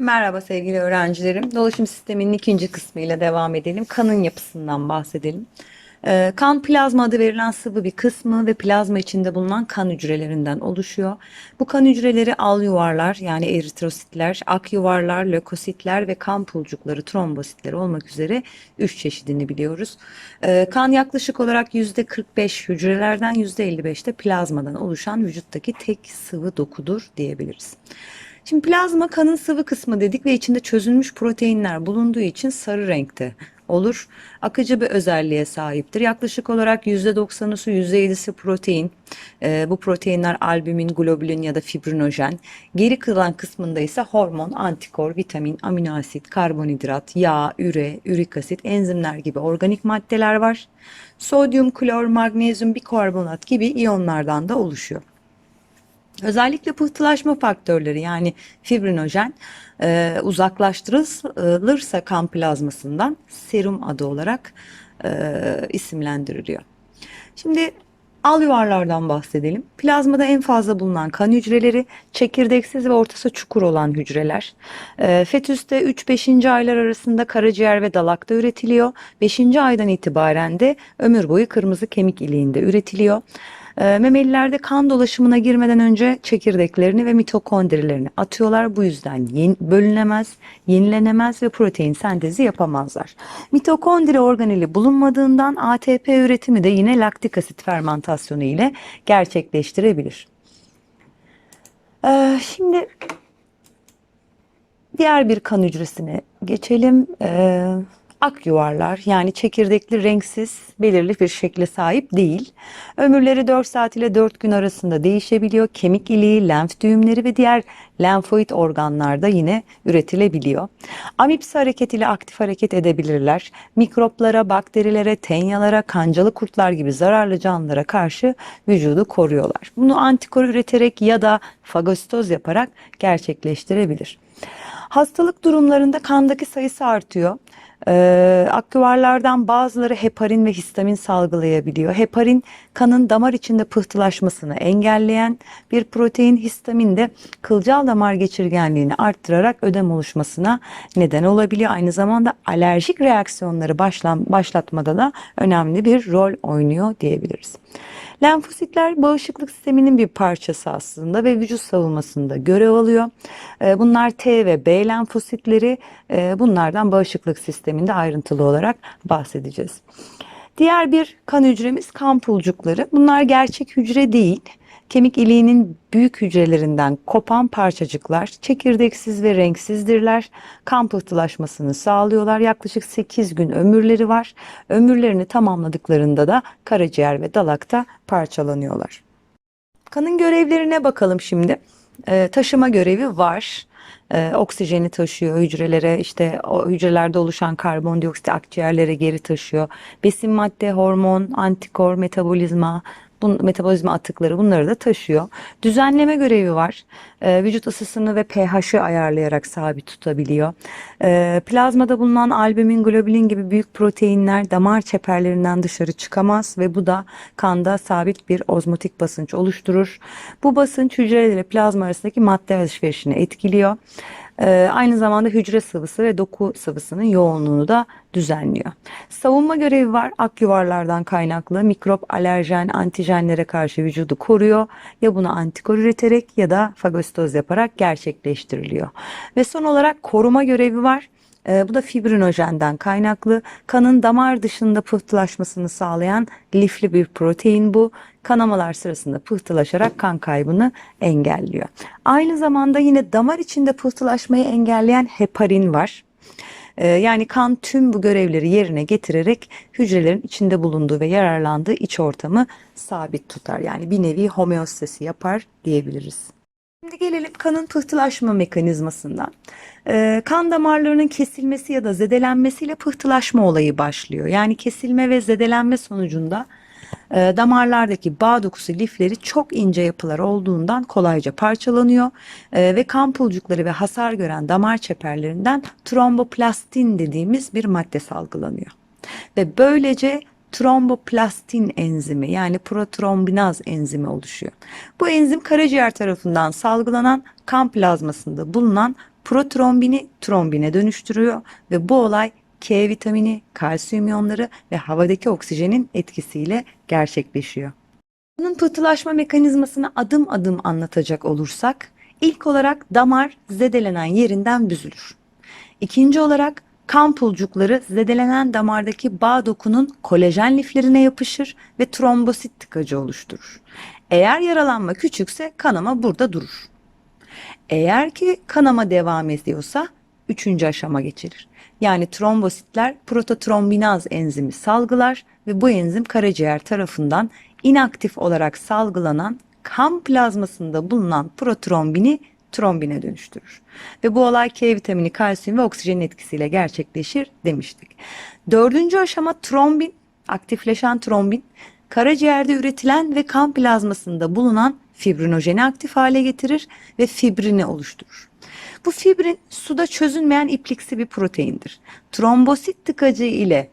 Merhaba sevgili öğrencilerim. Dolaşım sisteminin ikinci kısmıyla devam edelim. Kanın yapısından bahsedelim. Ee, kan plazma adı verilen sıvı bir kısmı ve plazma içinde bulunan kan hücrelerinden oluşuyor. Bu kan hücreleri al yuvarlar yani eritrositler, ak yuvarlar, lökositler ve kan pulcukları, trombositler olmak üzere üç çeşidini biliyoruz. Ee, kan yaklaşık olarak %45 hücrelerden %55 de plazmadan oluşan vücuttaki tek sıvı dokudur diyebiliriz. Şimdi plazma kanın sıvı kısmı dedik ve içinde çözülmüş proteinler bulunduğu için sarı renkte olur. Akıcı bir özelliğe sahiptir. Yaklaşık olarak %90'ı su, %7'si protein. Ee, bu proteinler albümin, globulin ya da fibrinojen. Geri kalan kısmında ise hormon, antikor, vitamin, amino asit, karbonhidrat, yağ, üre, ürik asit, enzimler gibi organik maddeler var. Sodyum, klor, magnezyum, bikarbonat gibi iyonlardan da oluşuyor. Özellikle pıhtılaşma faktörleri yani fibrinojen e, uzaklaştırılırsa kan plazmasından serum adı olarak e, isimlendiriliyor. Şimdi al yuvarlardan bahsedelim. Plazmada en fazla bulunan kan hücreleri çekirdeksiz ve ortası çukur olan hücreler. E, fetüste 3-5. aylar arasında karaciğer ve dalakta üretiliyor. 5. aydan itibaren de ömür boyu kırmızı kemik iliğinde üretiliyor. E, Memelilerde kan dolaşımına girmeden önce çekirdeklerini ve mitokondrilerini atıyorlar. Bu yüzden yen- bölünemez, yenilenemez ve protein sentezi yapamazlar. Mitokondri organeli bulunmadığından ATP üretimi de yine laktik asit fermentasyonu ile gerçekleştirebilir. Ee, şimdi diğer bir kan hücresine geçelim. Ee, ak yuvarlar yani çekirdekli renksiz belirli bir şekle sahip değil. Ömürleri 4 saat ile 4 gün arasında değişebiliyor. Kemik iliği, lenf düğümleri ve diğer lenfoid organlarda yine üretilebiliyor. Amipsi hareketiyle aktif hareket edebilirler. Mikroplara, bakterilere, tenyalara, kancalı kurtlar gibi zararlı canlılara karşı vücudu koruyorlar. Bunu antikor üreterek ya da fagositoz yaparak gerçekleştirebilir. Hastalık durumlarında kandaki sayısı artıyor. Ee, aküvarlardan bazıları heparin ve histamin salgılayabiliyor. Heparin kanın damar içinde pıhtılaşmasını engelleyen bir protein. Histamin de kılcal damar geçirgenliğini arttırarak ödem oluşmasına neden olabiliyor. Aynı zamanda alerjik reaksiyonları başlan, başlatmada da önemli bir rol oynuyor diyebiliriz. Lenfositler bağışıklık sisteminin bir parçası aslında ve vücut savunmasında görev alıyor. Ee, Bunlar T ve B lenfositleri. Ee, Bunlardan bağışıklık sisteminde ayrıntılı olarak bahsedeceğiz. Diğer bir kan hücremiz kan pulcukları. Bunlar gerçek hücre değil. Kemik iliğinin büyük hücrelerinden kopan parçacıklar çekirdeksiz ve renksizdirler. Kan pıhtılaşmasını sağlıyorlar. Yaklaşık 8 gün ömürleri var. Ömürlerini tamamladıklarında da karaciğer ve dalakta parçalanıyorlar. Kanın görevlerine bakalım şimdi. Ee, taşıma görevi var. Ee, oksijeni taşıyor hücrelere işte o hücrelerde oluşan karbondioksit akciğerlere geri taşıyor. Besin madde, hormon, antikor, metabolizma, bu metabolizma atıkları bunları da taşıyor. Düzenleme görevi var. Ee, vücut ısısını ve pH'ı ayarlayarak sabit tutabiliyor. Ee, plazmada bulunan albümin, globulin gibi büyük proteinler damar çeperlerinden dışarı çıkamaz ve bu da kanda sabit bir ozmotik basınç oluşturur. Bu basınç hücreler ile plazma arasındaki madde alışverişini etkiliyor. Ee, aynı zamanda hücre sıvısı ve doku sıvısının yoğunluğunu da düzenliyor. Savunma görevi var. Ak yuvarlardan kaynaklı mikrop, alerjen, antijenlere karşı vücudu koruyor. Ya bunu antikor üreterek ya da fagositoz yaparak gerçekleştiriliyor. Ve son olarak koruma görevi var. Ee, bu da fibrinojenden kaynaklı. Kanın damar dışında pıhtılaşmasını sağlayan lifli bir protein bu. Kanamalar sırasında pıhtılaşarak kan kaybını engelliyor. Aynı zamanda yine damar içinde pıhtılaşmayı engelleyen heparin var. Ee, Yani kan tüm bu görevleri yerine getirerek hücrelerin içinde bulunduğu ve yararlandığı iç ortamı sabit tutar. Yani bir nevi homeostasi yapar diyebiliriz. Şimdi gelelim kanın pıhtılaşma mekanizmasından. Ee, kan damarlarının kesilmesi ya da zedelenmesiyle pıhtılaşma olayı başlıyor. Yani kesilme ve zedelenme sonucunda e, damarlardaki bağ dokusu lifleri çok ince yapılar olduğundan kolayca parçalanıyor E, ve kan pulcukları ve hasar gören damar çeperlerinden tromboplastin dediğimiz bir madde salgılanıyor. Ve böylece tromboplastin enzimi yani protrombinaz enzimi oluşuyor. Bu enzim karaciğer tarafından salgılanan kan plazmasında bulunan protrombini trombine dönüştürüyor ve bu olay K vitamini, kalsiyum iyonları ve havadaki oksijenin etkisiyle gerçekleşiyor. Bunun pıhtılaşma mekanizmasını adım adım anlatacak olursak, ilk olarak damar zedelenen yerinden büzülür. İkinci olarak kan pulcukları zedelenen damardaki bağ dokunun kolajen liflerine yapışır ve trombosit tıkacı oluşturur. Eğer yaralanma küçükse kanama burada durur. Eğer ki kanama devam ediyorsa üçüncü aşama geçilir. Yani trombositler prototrombinaz enzimi salgılar ve bu enzim karaciğer tarafından inaktif olarak salgılanan kan plazmasında bulunan protrombini trombine dönüştürür. Ve bu olay K vitamini, kalsiyum ve oksijenin etkisiyle gerçekleşir demiştik. Dördüncü aşama trombin, aktifleşen trombin, karaciğerde üretilen ve kan plazmasında bulunan fibrinojeni aktif hale getirir ve fibrini oluşturur. Bu fibrin suda çözünmeyen ipliksi bir proteindir. Trombosit tıkacı ile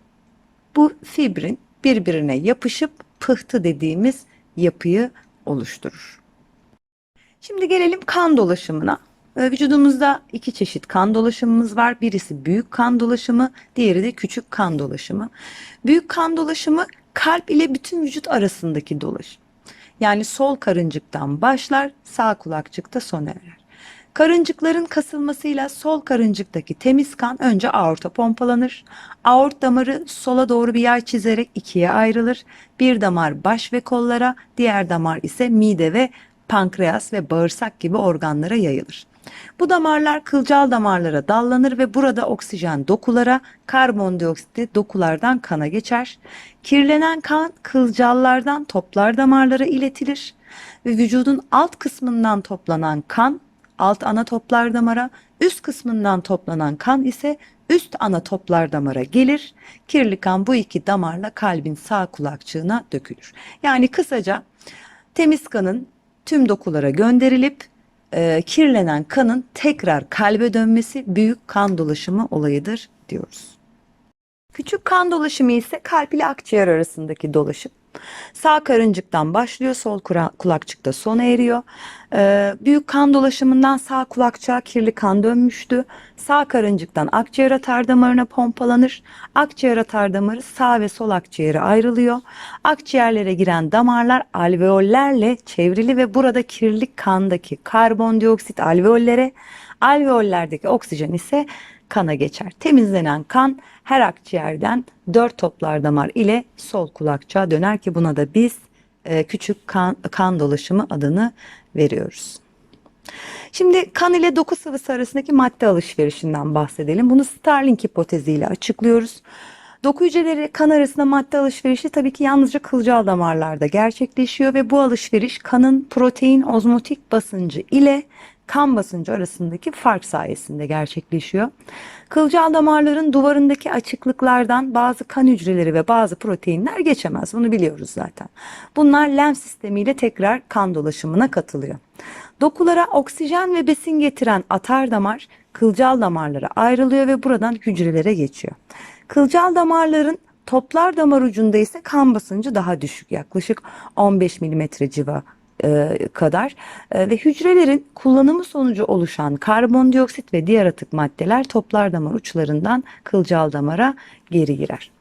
bu fibrin birbirine yapışıp pıhtı dediğimiz yapıyı oluşturur. Şimdi gelelim kan dolaşımına. Ee, Vücudumuzda iki çeşit kan dolaşımımız var. Birisi büyük kan dolaşımı, diğeri de küçük kan dolaşımı. Büyük kan dolaşımı kalp ile bütün vücut arasındaki dolaşım. Yani sol karıncıktan başlar, sağ kulakçıkta sona erer. Karıncıkların kasılmasıyla sol karıncıktaki temiz kan önce aorta pompalanır. Aort damarı sola doğru bir yay çizerek ikiye ayrılır. Bir damar baş ve kollara, diğer damar ise mide ve pankreas ve bağırsak gibi organlara yayılır. Bu damarlar kılcal damarlara dallanır ve burada oksijen dokulara, karbondioksit dokulardan kana geçer. Kirlenen kan kılcallardan toplar damarlara iletilir ve vücudun alt kısmından toplanan kan alt ana toplar damara, üst kısmından toplanan kan ise üst ana toplar damara gelir. Kirli kan bu iki damarla kalbin sağ kulakçığına dökülür. Yani kısaca temiz kanın tüm dokulara gönderilip e, kirlenen kanın tekrar kalbe dönmesi büyük kan dolaşımı olayıdır diyoruz. Küçük kan dolaşımı ise kalp ile akciğer arasındaki dolaşım. Sağ karıncıktan başlıyor, sol kulakçıkta sona eriyor. Ee, büyük kan dolaşımından sağ kulakçığa kirli kan dönmüştü. Sağ karıncıktan akciğer atar damarına pompalanır. Akciğer atar damarı sağ ve sol akciğere ayrılıyor. Akciğerlere giren damarlar alveollerle çevrili ve burada kirli kandaki karbondioksit alveollere, alveollerdeki oksijen ise kana geçer. Temizlenen kan her akciğerden dört toplar damar ile sol kulakçığa döner ki buna da biz e, küçük kan, kan dolaşımı adını veriyoruz. Şimdi kan ile doku sıvısı arasındaki madde alışverişinden bahsedelim. Bunu Starling hipoteziyle açıklıyoruz. Doku hücreleri kan arasında madde alışverişi tabii ki yalnızca kılcal damarlarda gerçekleşiyor ve bu alışveriş kanın protein ozmotik basıncı ile kan basıncı arasındaki fark sayesinde gerçekleşiyor. Kılcal damarların duvarındaki açıklıklardan bazı kan hücreleri ve bazı proteinler geçemez. Bunu biliyoruz zaten. Bunlar lenf sistemiyle tekrar kan dolaşımına katılıyor. Dokulara oksijen ve besin getiren atar damar kılcal damarlara ayrılıyor ve buradan hücrelere geçiyor. Kılcal damarların toplar damar ucunda ise kan basıncı daha düşük yaklaşık 15 milimetre civa e, kadar E, ve hücrelerin kullanımı sonucu oluşan karbondioksit ve diğer atık maddeler toplar damar uçlarından kılcal damara geri girer.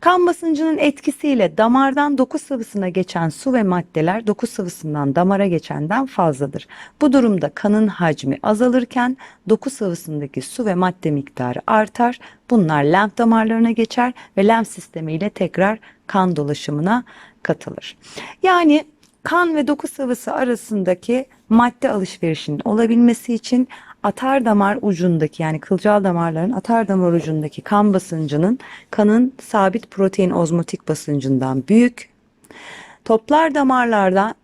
Kan basıncının etkisiyle damardan doku sıvısına geçen su ve maddeler doku sıvısından damara geçenden fazladır. Bu durumda kanın hacmi azalırken doku sıvısındaki su ve madde miktarı artar. Bunlar lenf damarlarına geçer ve lenf sistemiyle tekrar kan dolaşımına katılır. Yani kan ve doku sıvısı arasındaki madde alışverişinin olabilmesi için atar damar ucundaki yani kılcal damarların atar damar ucundaki kan basıncının kanın sabit protein ozmotik basıncından büyük. Toplar damarlardan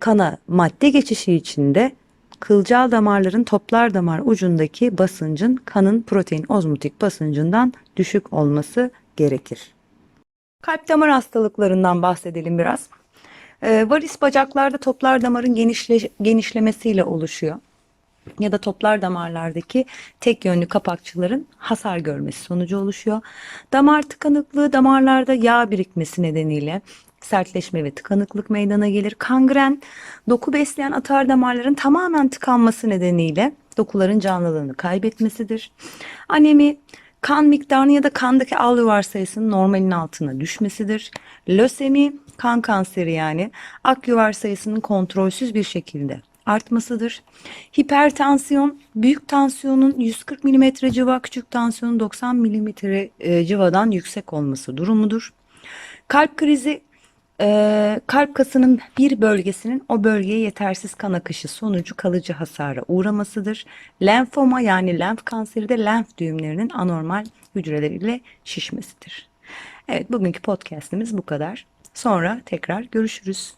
kana madde geçişi içinde kılcal damarların toplar damar ucundaki basıncın kanın protein ozmotik basıncından düşük olması gerekir. Kalp damar hastalıklarından bahsedelim biraz. Ee, varis bacaklarda toplar damarın genişle, genişlemesiyle oluşuyor. Ya da toplar damarlardaki tek yönlü kapakçıların hasar görmesi sonucu oluşuyor. Damar tıkanıklığı damarlarda yağ birikmesi nedeniyle sertleşme ve tıkanıklık meydana gelir. Kangren doku besleyen atar damarların tamamen tıkanması nedeniyle dokuların canlılığını kaybetmesidir. Anemi kan miktarının ya da kandaki al sayısının normalin altına düşmesidir. Lösemi kan kanseri yani ak sayısının kontrolsüz bir şekilde artmasıdır. Hipertansiyon, büyük tansiyonun 140 mm civa, küçük tansiyonun 90 mm e, civadan yüksek olması durumudur. Kalp krizi, e, kalp kasının bir bölgesinin o bölgeye yetersiz kan akışı sonucu kalıcı hasara uğramasıdır. Lenfoma yani lenf kanseri de lenf düğümlerinin anormal hücreleriyle şişmesidir. Evet bugünkü podcastimiz bu kadar. Sonra tekrar görüşürüz.